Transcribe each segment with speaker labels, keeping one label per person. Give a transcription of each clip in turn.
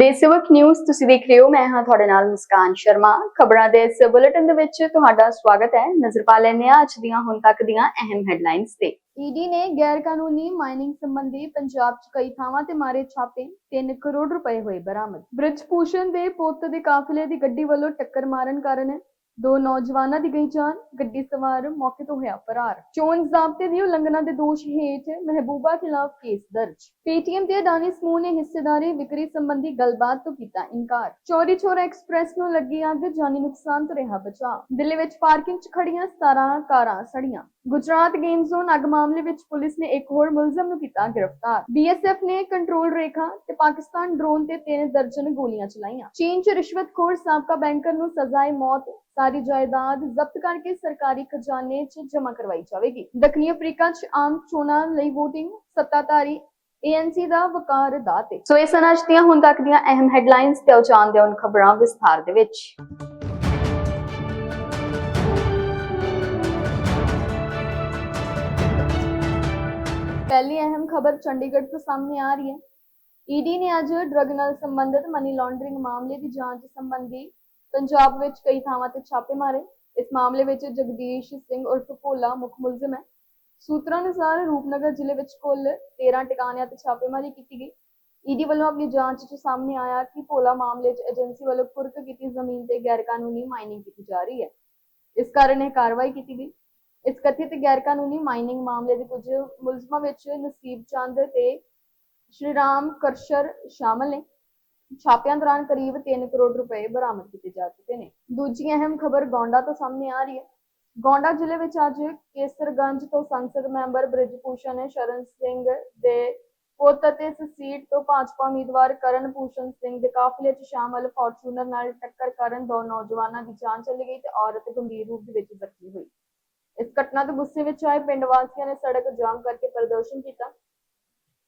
Speaker 1: ਦੇਸ਼ਵਕ news ਤੁਸੀਂ ਦੇਖ ਰਹੇ ਹੋ। ਮੈਂ ਹਾਂ ਤੁਹਾਡੇ ਨਾਲ ਮੁਸਕਾਨ ਸ਼ਰਮਾ। ਖਬਰਾਂ ਦੇ ਇਸ ਬੁਲੇਟਿਨ ਦੇ ਵਿੱਚ ਤੁਹਾਡਾ ਸਵਾਗਤ ਹੈ। ਨਜ਼ਰ ਪਾ ਲੈਂਦੇ ਹਾਂ ਅੱਜ ਦੀਆਂ, ਹੁਣ ਤੱਕ ਦੀਆਂ ਅਹਿਮ ਹੈਡਲਾਈਨਸ ਤੇ। ਈਡੀ ਨੇ ਗੈਰ ਕਾਨੂੰਨੀ ਮਾਈਨਿੰਗ ਸੰਬੰਧੀ ਪੰਜਾਬ 'ਚ ਕਈ ਥਾਵਾਂ ਤੇ ਮਾਰੇ ਛਾਪੇ 3 ਕਰੋੜ ਰੁਪਏ ਹੋਏ ਬਰਾਮਦ। ਬ੍ਰਿਜ ਭੂਸ਼ਣ ਦੇ ਪੁੱਤ ਦੇ ਕਾਫਲੇ ਦੀ ਗੱਡੀ ਵੱਲੋਂ ਟੱਕਰ ਮਾਰਨ ਕਾਰਨ ਦੋ ਨੌਜਵਾਨਾਂ ਦੀ ਗਈ ਜਾਨ, ਗੱਡੀ ਸਵਾਰ ਮੌਕੇ ਤੋਂ ਹੋਇਆ ਫਰਾਰ। ਚੋਣ ਜ਼ਾਬਤੇ ਦੀ ਉਲੰਘਣਾ ਦੇ ਦੋਸ਼ ਹੇਠ ਮਹਿਬੂਬਾ ਖਿਲਾਫ ਕੇਸ ਦਰਜ। ਪੀਟੀਐਮ ਤੇ ਅਡਾਨੀ ਸਮੂਹ ਨੇ ਹਿੱਸੇਦਾਰੀ, ਵਿਕਰੀ ਸੰਬੰਧੀ ਗੱਲਬਾਤ ਤੋਂ ਕੀਤਾ ਇਨਕਾਰ। ਚੋਰੀ ਚੋਰਾ ਐਕਸਪ੍ਰੈਸ ਨੂੰ ਲੱਗੀ ਅੱਗ, ਜਾਨੀ ਨੁਕਸਾਨ ਤੋਂ ਰਿਹਾ ਬਚਾਅ। ਦਿੱਲੀ ਵਿੱਚ ਪਾਰਕਿੰਗ 'ਚ ਖੜੀਆਂ 17 ਕਾਰਾਂ ਸੜੀਆਂ। ਗੁਜਰਾਤ ਗੇਮ ਜ਼ੋਨ ਅੱਗ ਮਾਮਲੇ ਵਿੱਚ ਪੁਲਿਸ ਨੇ ਇੱਕ ਹੋਰ ਮੁਲਜ਼ਮ ਨੂੰ ਕੀਤਾ ਗ੍ਰਿਫਤਾਰ। ਬੀਐਸਐਫ ਨੇ ਕੰਟਰੋਲ ਰੇਖਾ ਤੇ ਪਾਕਿਸਤਾਨ ਡਰੋਨ ਤੇ ਤਿੰਨ ਦਰਜਨ ਗੋਲੀਆਂ ਚਲਾਈਆਂ। ਚੀਨ 'ਚ ਰਿਸ਼ਵਤਖੋਰ ਸਾਬਕਾ ਬੈਂਕਰ ਨੂੰ ਸਜ਼ਾਏ ਮੌਤ ਸਾਰੀ ਜਾਇਦਾਦ ਜ਼ਬਤ ਕਰਕੇ ਸਰਕਾਰੀ ਖਜ਼ਾਨੇ 'ਚ ਜਮ੍ਹਾਂ ਕਰਵਾਈ ਜਾਵੇਗੀ। ਦੱਖਣੀ ਅਫਰੀਕਾ 'ਚ ਆਮ ਚੋਣਾਂ ਲਈ VOTING ਸੱਤਾਧਾਰੀ ANC ਦਾ ਵਕਾਰ ਦਾ ਤੇ ਸੋ ਇਹ ਸਨ ਦੀਆਂ ਹੁਣ ਤੱਕ ਦੀਆਂ ਅਹਿਮ ਹੈਡਲਾਈਨਸ ਤੇ ਉਹ ਜਾਣਦੇ ਹਾਂ ਖਬਰਾਂ ਵਿਸਥਾਰ ਦੇ ਵਿੱਚ। ਪਹਿਲੀ ਅਹਿਮ ਖਬਰ ਚੰਡੀਗੜ੍ਹ ਤੋਂ ਸਾਹਮਣੇ ਆ ਰਹੀ ਹੈ। ਈਡੀ ਨੇ ਅੱਜ ਡਰੱਗ ਨਾਲ ਸੰਬੰਧਿਤ ਮਨੀ ਲਾਂਡਰਿੰਗ ਮਾਮਲੇ ਦੀ ਜਾਂਚ ਸੰਬੰਧੀ ਪੰਜਾਬ ਵਿੱਚ ਕਈ ਥਾਵਾਂ ਤੇ ਛਾਪੇ ਮਾਰੇ। ਇਸ ਮਾਮਲੇ ਵਿੱਚ ਜਗਦੀਸ਼ ਸਿੰਘ ਉਰਫ ਭੋਲਾ ਮੁੱਖ ਮੁਲਜ਼ਮ ਹੈ। ਸੂਤਰਾਂ ਅਨੁਸਾਰ ਰੂਪਨਗਰ ਜ਼ਿਲ੍ਹੇ ਵਿੱਚ ਕੁੱਲ 13 ਟਿਕਾਣਿਆਂ ਤੇ ਛਾਪੇਮਾਰੀ ਕੀਤੀ ਗਈ। ਈਡੀ ਵੱਲੋਂ ਆਪਣੀ ਜਾਂਚ 'ਚ ਸਾਹਮਣੇ ਆਇਆ ਕਿ ਭੋਲਾ ਮਾਮਲੇ 'ਚ ਏਜੰਸੀ ਵੱਲੋਂ ਕੁਰਕ ਕੀਤੀ ਜ਼ਮੀਨ ਤੇ ਗੈਰਕਾਨੂੰਨੀ ਮਾਈਨਿੰਗ ਕੀਤੀ ਜਾ ਰਹੀ ਹੈ। ਇਸ ਕਾਰਨ ਇਹ ਕਾਰਵਾਈ ਕੀਤੀ ਗਈ। ਇਸ ਕਥਿਤ ਗੈਰਕਾਨੂੰਨੀ ਮਾਈਨਿੰਗ ਮਾਮਲੇ ਦੇ ਕੁਝ ਮੁਲਜ਼ਮਾਂ ਵਿੱਚ ਨਸੀਬ ਚੰਦ ਤੇ ਸ਼੍ਰੀ ਰਾਮ ਕਰਸ਼ਰ ਸ਼ਾਮਲ ਨੇ। ਛਾਪਿਆਂ ਦੌਰਾਨ ਕਰੀਬ 3 ਕਰੋੜ ਰੁਪਏ ਬਰਾਮਦ ਕੀਤੇ ਜਾ ਚੁੱਕੇ ਨੇ। ਦੂਜੀ ਅਹਿਮ ਖਬਰ ਗੌਂਡਾ ਤੋਂ ਸਾਹਮਣੇ ਆ ਰਹੀ ਹੈ। ਗੌਂਡਾ ਜ਼ਿਲ੍ਹੇ ਵਿੱਚ ਅੱਜ ਕੇਸਰਗੰਜ ਤੋਂ ਸੰਸਦ ਮੈਂਬਰ ਬ੍ਰਿਜਭੂਸ਼ਣ ਸ਼ਰਨ ਸਿੰਘ ਦੇ ਪੁੱਤ ਅਤੇ ਇਸ ਸੀਟ ਤੋਂ ਭਾਜਪਾ ਉਮੀਦਵਾਰ ਕਰਨ ਭੂਸ਼ਣ ਸਿੰਘ ਦੇ ਕਾਫਲੇ 'ਚ ਸ਼ਾਮਲ ਫੋਰਚੂਨਰ ਨਾਲ ਟੱਕਰ ਕਰਨ ਦੋ ਨੌਜਵਾਨਾਂ ਦੀ ਜਾਨ ਚਲੀ ਗਈ ਤੇ ਔਰਤ ਗੰਭੀਰ ਰੂਪ ਦੇ ਵਿੱਚ ਜ਼ਖਮੀ ਹੋਈ। ਇਸ ਘਟਨਾ ਤੋਂ ਗੁੱਸੇ ਵਿੱਚ ਆਏ ਪਿੰਡ ਵਾਸੀਆਂ ਨੇ ਸੜਕ ਜਾਮ ਕਰਕੇ ਪ੍ਰਦਰਸ਼ਨ ਕੀਤਾ।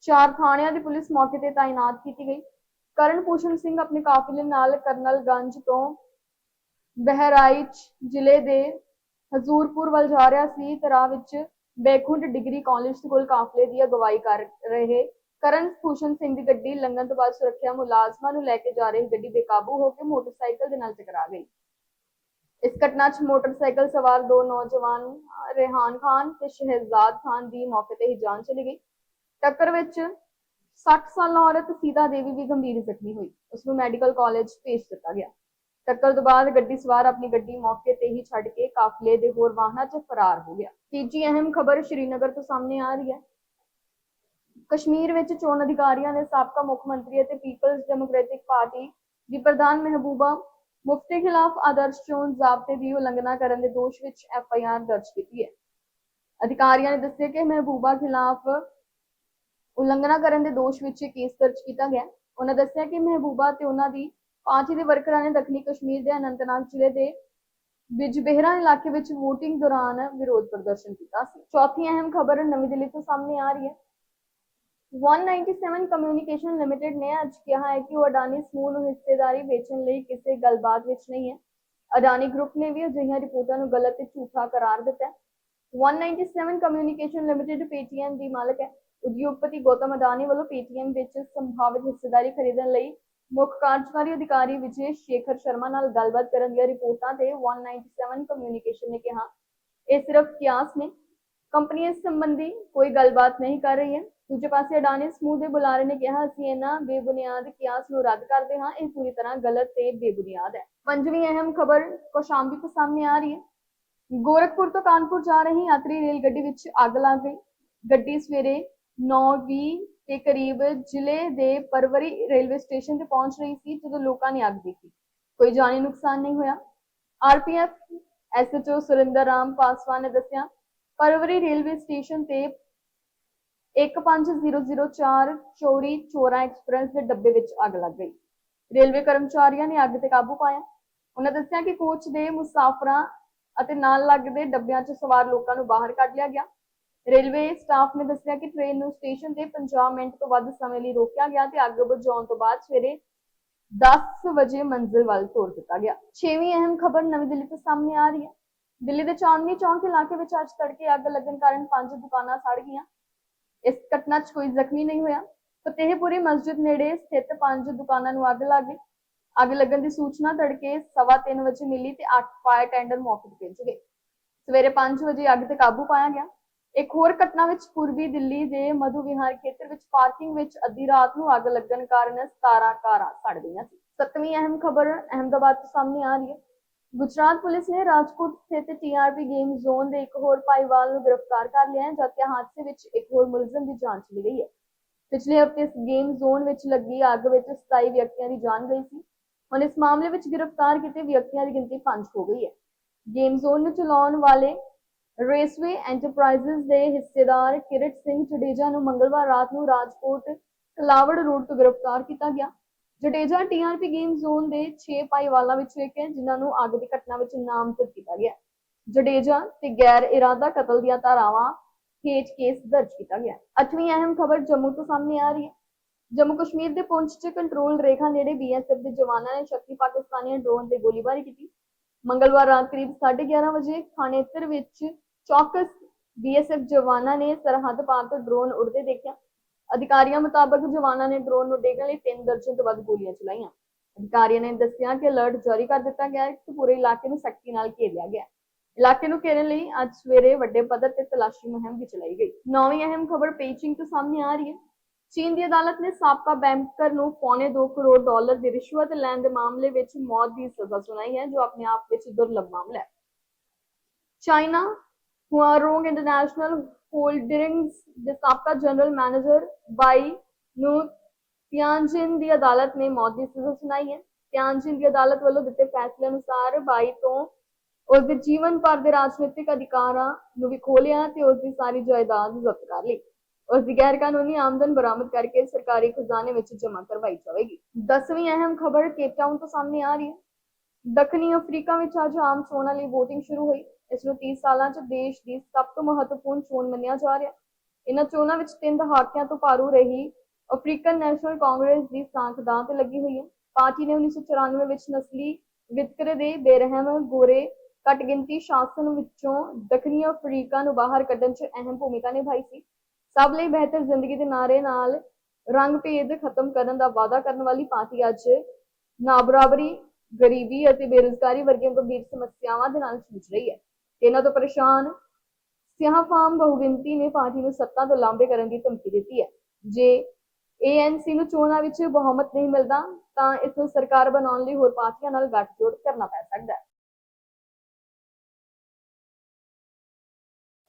Speaker 1: ਚਾਰ ਥਾਣਿਆਂ ਦੀ ਪੁਲਿਸ ਮੌਕੇ ਤੇ ਤਾਇਨਾਤ ਕੀਤੀ ਗਈ। ਕਰਨ ਭੂਸ਼ਣ ਸਿੰਘ ਆਪਣੇ ਕਾਫਲੇ ਨਾਲ ਕਰਨਲਗੰਜ ਤੋਂ ਬਹਿਰਾਈਚ ਜ਼ਿਲ੍ਹੇ ਦੇ ਹਜ਼ੂਰਪੁਰ ਵੱਲ ਜਾ ਰਿਹਾ ਸੀ ਤੇ ਵਿੱਚ ਬੇਖੁੰਡ ਡਿਗਰੀ ਕਾਲਜ ਦੇ ਕੋਲ ਕਾਫਲੇ ਦੀ ਅਗਵਾਈ ਕਰ ਰਹੇ ਕਰਨ ਭੂਸ਼ਣ ਸਿੰਘ ਦੀ ਗੱਡੀ ਲੰਘਣ ਤੋਂ ਬਾਅਦ ਸੁਰੱਖਿਆ ਮੁਲਾਜ਼ਮਾਂ ਨੂੰ ਲੈ ਕੇ ਜਾ ਰਹੀ ਗੱਡੀ ਬੇਕਾਬੂ ਹੋ ਕੇ ਮੋਟਰਸਾਈਕਲ ਦੇ ਨਾਲ ਟਕਰਾ ਗਈ। ਇਸ ਘਟਨਾ 'ਚ ਮੋਟਰਸਾਈਕਲ ਸਵਾਰ ਦੋ ਨੌਜਵਾਨ ਰੇਹਾਨ ਖਾਨ ਤੇ ਸ਼ਹਿਜ਼ਾਦ ਖਾਨ ਦੀ ਮੌਕੇ ਤੇ ਹੀ ਜਾਨ ਚਲੀ ਗਈ। ਟੱਕਰ ਵਿੱਚ 60 ਸਾਲਾ ਔਰਤ ਸੀਤਾ ਦੇਵੀ ਵੀ ਗੰਭੀਰ ਜ਼ਖਮੀ ਹੋਈ। ਉਸ ਨੂੰ ਮੈਡੀਕਲ ਕਾਲਜ ਭੇਜ ਦਿੱਤਾ ਗਿਆ। ਟੱਕਰ ਤੋਂ ਬਾਅਦ ਗੱਡੀ ਸਵਾਰ ਆਪਣੀ ਗੱਡੀ ਮੌਕੇ ਤੇ ਹੀ ਛੱਡ ਕੇ ਕਾਫਲੇ ਦੇ ਹੋਰ ਵਾਹਨਾਂ 'ਚ ਫਰਾਰ ਹੋ ਗਿਆ। ਤੀਜੀ ਅਹਿਮ ਖਬਰ ਸ਼੍ਰੀਨਗਰ ਤੋਂ ਸਾਹਮਣੇ ਆ ਰਹੀ ਹੈ। ਕਸ਼ਮੀਰ ਵਿੱਚ ਚੋਣ ਅਧਿਕਾਰੀਆਂ ਨੇ ਸਾਬਕਾ ਮੁੱਖ ਮੰਤਰੀ ਅਤੇ ਪੀਪਲਜ਼ ਡੈਮੋਕ੍ਰੈਟਿਕ ਪਾਰਟੀ ਦੀ ਪ੍ਰਧਾਨ ਮਹਿਬੂਬਾ ਮੁਫਤੀ ਖਿਲਾਫ ਆਦਰਸ਼ ਚੋਣ ਜ਼ਾਬਤੇ ਦੀ ਉਲੰਘਣਾ ਕਰਨ ਦੇ ਦੋਸ਼ ਵਿੱਚ ਐਫ ਆਈ ਆਰ ਦਰਜ ਕੀਤੀ ਹੈ। ਅਧਿਕਾਰੀਆਂ ਨੇ ਦੱਸਿਆ ਕਿ ਮਹਿਬੂਬਾ ਖਿਲਾਫ ਉਲੰਘਣਾ ਕਰਨ ਦੇ ਦੋਸ਼ ਵਿੱਚ ਇਹ ਕੇਸ ਦਰਜ ਕੀਤਾ ਗਿਆ। ਉਹਨਾਂ ਦੱਸਿਆ ਕਿ ਮਹਿਬੂਬਾ ਤੇ ਉਹਨਾਂ ਦੀ ਪਾਰਟੀ ਦੇ ਵਰਕਰਾਂ ਨੇ ਦੱਖਣੀ ਕਸ਼ਮੀਰ ਦੇ ਅਨੰਤਨਾਗ ਜ਼ਿਲ੍ਹੇ ਦੇ ਬਿਜਬਹਿਰਾ ਇਲਾਕੇ ਵਿੱਚ VOTING ਦੌਰਾਨ ਵਿਰੋਧ ਪ੍ਰਦਰਸ਼ਨ ਕੀਤਾ ਸੀ। ਚੌਥੀ ਅਹਿਮ ਖਬਰ ਨਵੀਂ ਦਿੱਲੀ ਤੋਂ ਸਾਹਮਣੇ ਆ ਰਹੀ ਹੈ। 197 ਕਮਿਊਨੀਕੇਸ਼ਨ ਲਿਮਟਿਡ ਨੇ ਅੱਜ ਕਿਹਾ ਹੈ ਕਿ ਉਹ ਅਡਾਨੀ ਸਮੂਹ ਨੂੰ ਹਿੱਸੇਦਾਰੀ ਵੇਚਣ ਲਈ ਕਿਸੇ ਗੱਲਬਾਤ ਵਿੱਚ ਨਹੀਂ ਹੈ। ਅਡਾਨੀ ਗਰੁੱਪ ਨੇ ਵੀ ਅਜਿਹੀਆਂ ਰਿਪੋਰਟਾਂ ਨੂੰ ਗਲਤ ਤੇ ਝੂਠਾ ਕਰਾਰ ਦਿੱਤਾ ਹੈ। 197 ਕਮਿਊਨੀਕੇਸ਼ਨ ਲਿਮਟਿਡ ਪੇਟੀਐਮ ਦੀ ਮਾਲਕ ਹੈ। ਉਦਯੋਗਪਤੀ ਗੌਤਮ ਅਡਾਨੀ ਵੱਲੋਂ ਪੇਟੀਐਮ ਵਿੱਚ ਸੰਭਾਵਿਤ ਹਿੱਸੇਦਾਰੀ ਖਰੀਦਣ ਲਈ ਮੁੱਖ ਕਾਰਜਕਾਰੀ ਅਧਿਕਾਰੀ ਵਿਜੇ ਸ਼ੇਖਰ ਸ਼ਰਮਾ ਨਾਲ ਗੱਲਬਾਤ ਕਰਨ ਦੀਆਂ ਰਿਪੋਰਟਾਂ ਤੇ 197 ਕਮਿਊਨੀਕੇਸ਼ਨ ਨੇ ਕਿਹਾ। ਇਹ ਸਿਰਫ ਕਿਆਸ ਨੇ। ਕੰਪਨੀ ਇਸ ਸੰਬੰਧੀ ਕੋਈ ਗੱਲਬਾਤ ਨਹੀਂ ਕਰ ਰਹੀ ਹੈ ਦੂਜੇ ਪਾਸੇ ਅਡਾਨੀ ਸਮੂਹ ਦੇ ਬੁਲਾਰੇ ਨੇ ਕਿਹਾ, ਅਸੀਂ ਇਹਨਾਂ ਬੇਬੁਨਿਆਦ ਕਿਆਸ ਨੂੰ ਰੱਦ ਕਰਦੇ ਹਾਂ। ਇਹ ਪੂਰੀ ਤਰ੍ਹਾਂ ਗਲਤ ਤੇ ਬੇਬੁਨਿਆਦ ਹੈ। ਪੰਜਵੀਂ ਅਹਿਮ ਖਬਰ ਕੋਸ਼ਾਂਬੀ ਤੋਂ ਸਾਹਮਣੇ ਆ ਰਹੀ ਹੈ। ਗੋਰਖਪੁਰ ਤੋਂ ਕਾਨਪੁਰ ਜਾ ਰਹੀ ਯਾਤਰੀ ਰੇਲ ਗੱਡੀ ਵਿੱਚ ਅੱਗ ਲੱਗ ਗਈ। ਗੱਡੀ ਸਵੇਰੇ 9:20 ਦੇ ਕਰੀਬ ਜ਼ਿਲ੍ਹੇ ਦੇ ਪਰਵਰੀ ਰੇਲਵੇ ਸਟੇਸ਼ਨ ਤੇ ਪਹੁੰਚ ਰਹੀ ਸੀ, ਜਦੋਂ ਲੋਕਾਂ ਨੇ ਅੱਗ ਦੇਖੀ। ਕੋਈ ਜਾਨੀ ਨੁਕਸਾਨ ਨਹੀਂ ਹੋਇਆ। ਆਰਪੀਐਫ ਐਸਐਚਓ ਸੁਰਿੰਦਰ ਰਾਮ ਪਾਸਵਾਨ ਨੇ ਦੱਸਿਆ, ਪਰਵਰੀ ਰੇਲਵੇ ਸਟੇਸ਼ਨ ਤੇ 15004 ਚੋਰੀ ਚੋਰਾ ਐਕਸਪ੍ਰੈਸ ਦੇ ਡੱਬੇ ਵਿੱਚ ਅੱਗ ਲੱਗ ਗਈ। ਰੇਲਵੇ ਕਰਮਚਾਰੀਆਂ ਨੇ ਅੱਗ ਤੇ ਕਾਬੂ ਪਾਇਆ। ਉਹਨਾਂ ਦੱਸਿਆ ਕਿ ਕੋਚ ਦੇ ਮੁਸਾਫਰਾਂ ਅਤੇ ਨਾਲ ਲੱਗਦੇ ਡੱਬਿਆਂ 'ਚ ਸਵਾਰ ਲੋਕਾਂ ਨੂੰ ਬਾਹਰ ਕੱਢ ਲਿਆ ਗਿਆ। ਰੇਲਵੇ ਸਟਾਫ ਨੇ ਦੱਸਿਆ ਕਿ ਟ੍ਰੇਨ ਨੂੰ ਸਟੇਸ਼ਨ ਤੇ 50 ਮਿੰਟ ਤੋਂ ਵੱਧ ਸਮੇਂ ਲਈ ਰੋਕਿਆ ਗਿਆ ਤੇ ਅੱਗ ਬੁਝਾਉਣ ਤੋਂ ਬਾਅਦ ਸਵੇਰੇ 10 ਵਜੇ ਮੰਜ਼ਿਲ ਵੱਲ ਤੋਰ ਦਿੱਤਾ ਗਿਆ। ਛੇਵੀਂ ਅਹਿਮ ਖਬਰ ਨਵੀਂ ਦਿੱਲੀ ਤੋਂ ਸਾਹਮਣੇ ਆ ਰਹੀ ਹੈ। ਦਿੱਲੀ ਦੇ ਚਾਂਦਨੀ ਚੌਂਕ ਇਲਾਕੇ ਵਿੱਚ ਅੱਜ ਤੜਕੇ ਅੱਗ ਲੱਗਣ ਕਾਰਨ ਪੰਜ ਦੁਕਾਨਾਂ ਸੜ ਗਈਆਂ। ਇਸ ਘਟਨਾ 'ਚ ਕੋਈ ਜ਼ਖਮੀ ਨਹੀਂ ਹੋਇਆ। ਫਤਿਹਪੁਰੀ ਮਸਜਿਦ ਨੇੜੇ ਸਥਿਤ ਪੰਜ ਦੁਕਾਨਾਂ ਨੂੰ ਅੱਗ ਲੱਗ ਗਈ। ਅੱਗ ਲੱਗਣ ਦੀ ਸੂਚਨਾ ਤੜਕੇ 3:30 ਵਜੇ ਮਿਲੀ ਤੇ 8 ਫਾਇਰ ਟੈਂਡਰ ਮੌਕੇ ਤੇ ਪਹੁੰਚ ਗਏ। ਸਵੇਰੇ 5 ਵਜੇ ਅੱਗ ਤੇ ਕਾਬੂ ਪਾਇਆ ਗਿਆ। ਇੱਕ ਹੋਰ ਘਟਨਾ ਵਿੱਚ ਪੂਰਬੀ ਦਿੱਲੀ ਦੇ ਮਧੂ ਵਿਹਾਰ ਖੇਤਰ ਵਿੱਚ ਪਾਰਕਿੰਗ ਵਿੱਚ ਅੱਧੀ ਰਾਤ ਨੂੰ ਅੱਗ ਲੱਗਣ ਕਾਰਨ 17 ਕਾਰਾਂ ਸੜ ਗਈਆਂ ਸੀ। ਸੱਤਵੀਂ ਅਹਿਮ ਖਬਰ ਅਹਿਮਦਾਬਾਦ ਤੋਂ ਸਾਹਮਣੇ ਆ ਰਹੀ ਹੈ। ਗੁਜਰਾਤ ਪੁਲਿਸ ਨੇ ਰਾਜਕੋਟ ਸਥਿਤ ਟੀਆਰਪੀ ਗੇਮ ਜ਼ੋਨ ਦੇ ਇੱਕ ਹੋਰ ਭਾਈਵਾਲ ਨੂੰ ਗ੍ਰਿਫਤਾਰ ਕਰ ਲਿਆ ਹੈ ਜਦਕਿ ਹਾਦਸੇ ਵਿੱਚ ਇੱਕ ਹੋਰ ਮੁਲਜ਼ਮ ਦੀ ਜਾਂਚ ਲਈ ਗਈ ਹੈ। ਪਿਛਲੇ ਹਫ਼ਤੇ ਇਸ ਗੇਮ ਜ਼ੋਨ ਵਿੱਚ ਲੱਗੀ ਅੱਗ ਵਿੱਚ 27 ਵਿਅਕਤੀਆਂ ਦੀ ਜਾਨ ਗਈ ਸੀ। ਹੁਣ ਇਸ ਮਾਮਲੇ ਵਿੱਚ ਗ੍ਰਿਫਤਾਰ ਕੀਤੇ ਵਿਅਕਤੀਆਂ ਦੀ ਗਿਣਤੀ 5 ਹੋ ਗਈ ਹੈ। ਗੇਮ ਜ਼ੋਨ ਨੂੰ ਚਲਾਉਣ ਵਾਲੇ ਰੇਸਵੇ ਐਂਟਰਪ੍ਰਾਈਜ਼ਸ ਦੇ ਹਿੱਸੇਦਾਰ ਕਿਰਤ ਸਿੰਘ ਜਡੇਜਾ ਨੂੰ ਮੰਗਲਵਾਰ ਰਾਤ ਨੂੰ ਰਾਜਕੋਟ ਕਲਾਵੜ ਰੋਡ ਤੋਂ ਗ੍ਰਿਫਤਾਰ ਕੀਤਾ ਗਿਆ। ਜਡੇਜਾ ਟੀਆਰਪੀ ਗੇਮ ਜ਼ੋਨ ਦੇ 6 ਭਾਈਵਾਲਾਂ ਵਿੱਚੋਂ ਇੱਕ ਹੈ, ਜਿਨ੍ਹਾਂ ਨੂੰ ਅੱਗ ਦੀ ਘਟਨਾ ਵਿੱਚ ਨਾਮਜ਼ਦ ਕੀਤਾ ਗਿਆ। ਜਡੇਜਾ ਤੇ ਗੈਰ ਇਰਾਦਾ ਕਤਲ ਦੀਆਂ ਧਾਰਾਵਾਂ ਹੇਠ ਕੇਸ ਦਰਜ ਕੀਤਾ ਗਿਆ। ਹੈ। ਅੱਠਵੀਂ ਅਹਿਮ ਖਬਰ ਜੰਮੂ ਤੋਂ ਸਾਹਮਣੇ ਆ ਰਹੀ ਹੈ। ਜੰਮੂ ਕਸ਼ਮੀਰ ਦੇ ਪੁੰਛ 'ਚ ਕੰਟਰੋਲ ਰੇਖਾ ਨੇੜੇ ਬੀਐਸਐਫ ਦੇ ਜਵਾਨਾਂ ਨੇ ਸ਼ੱਕੀ ਪਾਕਿਸਤਾਨੀ ਡਰੋਨ ਤੇ ਗੋਲੀਬਾਰੀ ਕੀਤੀ। ਮੰਗਲਵਾਰ ਰਾਤ ਕਰੀਬ 11:30 ਵਜੇ ਖਾਨੇਤਰ ਵਿੱਚ ਚੌਕਸ ਬੀਐਸਐਫ ਜਵਾਨਾਂ ਨੇ ਸਰਹੱਦ ਪਾਰ ਤੋਂ ਡਰੋਨ ਉੜਦੇ ਦੇਖਿਆ। ਅਧਿਕਾਰੀਆਂ ਮੁਤਾਬਕ ਜਵਾਨਾਂ ਨੇ ਡਰੋਨ ਨੂੰ ਡੇਗਣ ਲਈ ਤਿੰਨ ਦਰਜਨ ਤੋਂ ਵੱਧ ਗੋਲੀਆਂ ਚਲਾਈਆਂ। ਅਧਿਕਾਰੀਆਂ ਨੇ ਦੱਸਿਆ ਕਿ ਅਲਰਟ ਜਾਰੀ ਕਰ ਦਿੱਤਾ ਗਿਆ ਹੈ ਤੇ ਪੂਰੇ ਇਲਾਕੇ ਨੂੰ ਸਖਤੀ ਨਾਲ ਘੇਰ ਲਿਆ ਗਿਆ ਇਲਾਕੇ ਨੂੰ ਘੇਰਨ ਲਈ ਅੱਜ ਸਵੇਰੇ ਵੱਡੇ ਪੱਧਰ ਤੇ ਤਲਾਸ਼ੀ ਮੁਹਿੰਮ ਵੀ ਚਲਾਈ ਗਈ। ਨੌਵੀਂ ਅਹਿਮ ਖਬਰ ਪੇਚਿੰਗ ਤੋਂ ਸਾਹਮਣੇ ਆ ਰਹੀ ਹੈ। ਚੀਨ ਦੀ ਅਦਾਲਤ ਨੇ ਸਾਬਕਾ ਬੈਂਕਰ ਨੂੰ ਪੌਣੇ 2 ਕਰੋੜ ਡਾਲਰ ਦੀ ਰਿਸ਼ਵਤ ਲੈਣ ਦੇ ਮਾਮਲੇ ਵਿੱਚ ਮੌਤ ਦੀ ਸਜ਼ਾ ਸੁਣਾਈ ਹੈ, ਜੋ ਆਪਣੇ ਆਪ ਵਿੱਚ ਦੁਰਲੱਭ ਮਾਮਲਾ ਹੈ। ਚਾਈਨਾ ਹੁਆਰੋਂਗ ਇੰਟਰਨੈਸ਼ਨਲ ਹੋਲਡਿੰਗਸ ਦੇ ਸਾਬਕਾ ਜਨਰਲ ਮੈਨੇਜਰ ਬਾਈ ਨੂੰ ਤਿਆਨਜਿਨ ਦੀ ਅਦਾਲਤ ਨੇ ਮੌਤ ਦੀ ਸਜ਼ਾ ਸੁਣਾਈ ਹੈ। ਤਿਆਨਜਿਨ ਦੀ ਅਦਾਲਤ ਵੱਲੋਂ ਦਿੱਤੇ ਫੈਸਲੇ ਅਨੁਸਾਰ ਬਾਈ ਤੋਂ ਉਸ ਦੇ ਜੀਵਨ ਭਰ ਦੇ ਰਾਜਨੀਤਿਕ ਅਧਿਕਾਰਾਂ ਨੂੰ ਵੀ ਖੋਲਿਆ ਤੇ ਉਸ ਦੀ ਸਾਰੀ ਜਾਇਦਾਦ ਜ਼ਬਤ ਕਰ ਲਈ। ਉਸ ਦੀ ਗੈਰ ਕਾਨੂੰਨੀ ਆਮਦਨ ਬਰਾਮਦ ਕਰਕੇ ਸਰਕਾਰੀ ਖਜ਼ਾਨੇ ਵਿੱਚ ਜਮ੍ਹਾਂ ਕਰਵਾਈ ਜਾਵੇਗੀ। 10ਵੀਂ ਅਹਿਮ ਖਬਰ ਕੇਪ ਟਾਊਨ ਤੋਂ ਸਾਹਮਣੇ ਆ ਰਹੀ ਹੈ। ਦੱਖਣੀ ਅਫਰੀਕਾ ਵਿੱਚ ਅੱਜ ਆਮ ਚੋਣਾਂ ਲਈ VOTING ਸ਼ੁਰੂ ਹੋਈ। ਇਸ ਨੂੰ 30 ਸਾਲਾਂ 'ਚ ਦੇਸ਼ ਦੀ ਸਭ ਤੋਂ ਮਹੱਤਵਪੂਰਨ ਚੋਣ ਮੰਨਿਆ ਜਾ ਰਿਹਾ ਇਹਨਾਂ ਚੋਣਾਂ ਵਿੱਚ ਤਿੰਨ ਦਹਾਕਿਆਂ ਤੋਂ ਭਾਰੂ ਰਹੀ ਅਫਰੀਕਨ ਨੈਸ਼ਨਲ ਕਾਂਗਰਸ ਦੀ ਸਾਂਖ ਦਾਅ ਤੇ ਲੱਗੀ ਹੋਈ ਹੈ। ਪਾਰਟੀ ਨੇ 1994 ਵਿੱਚ ਨਸਲੀ ਵਿਤਕਰੇ ਦੇ ਬੇਰਹਿਮ ਗੋਰੇ ਘੱਟ ਗਿਣਤੀ ਸ਼ਾਸਨ ਵਿੱਚੋਂ ਦੱਖਣੀ ਅਫਰੀਕਾ ਨੂੰ ਬਾਹਰ ਕੱਢਣ 'ਚ ਅਹਿਮ ਭੂਮਿਕਾ ਨਿਭਾਈ ਸੀ। ਸਭ ਲਈ ਬਿਹਤਰ ਜ਼ਿੰਦਗੀ ਦੇ ਨਾਅਰੇ ਨਾਲ ਰੰਗ ਭੇਦ ਖਤਮ ਕਰਨ ਦਾ ਵਾਅਦਾ ਕਰਨ ਵਾਲੀ ਪਾਰਟੀ ਅੱਜ ਨਾਬਰਾਬਰੀ, ਗਰੀਬੀ ਅਤੇ ਬੇਰੁਜ਼ਗਾਰੀ ਵਰਗੀਆਂ ਗੰਭੀਰ ਸਮੱਸਿਆਵਾਂ ਦੇ ਨਾਲ ਜੂਝ ਰਹੀ ਹੈ। ਤੇ ਇਹਨਾਂ ਤੋਂ ਪਰੇਸ਼ਾਨ ਸਿਆਹਫਾਮ ਬਹੁਗਿਣਤੀ ਨੇ ਪਾਰਟੀ ਨੂੰ ਸੱਤਾ ਤੋਂ ਲਾਂਭੇ ਕਰਨ ਦੀ ਧਮਕੀ ਦਿੱਤੀ ਹੈ। ਜੇ ਏਐਨਸੀ ਨੂੰ ਚੋਣਾਂ ਵਿੱਚ ਬਹੁਮਤ ਨਹੀਂ ਮਿਲਦਾ, ਤਾਂ ਇਸ ਨੂੰ ਸਰਕਾਰ ਬਣਾਉਣ ਲਈ ਹੋਰ ਪਾਰਟੀਆਂ ਨਾਲ ਗੱਠਜੋੜ ਕਰਨਾ ਪੈ ਸਕਦਾ ਹੈ।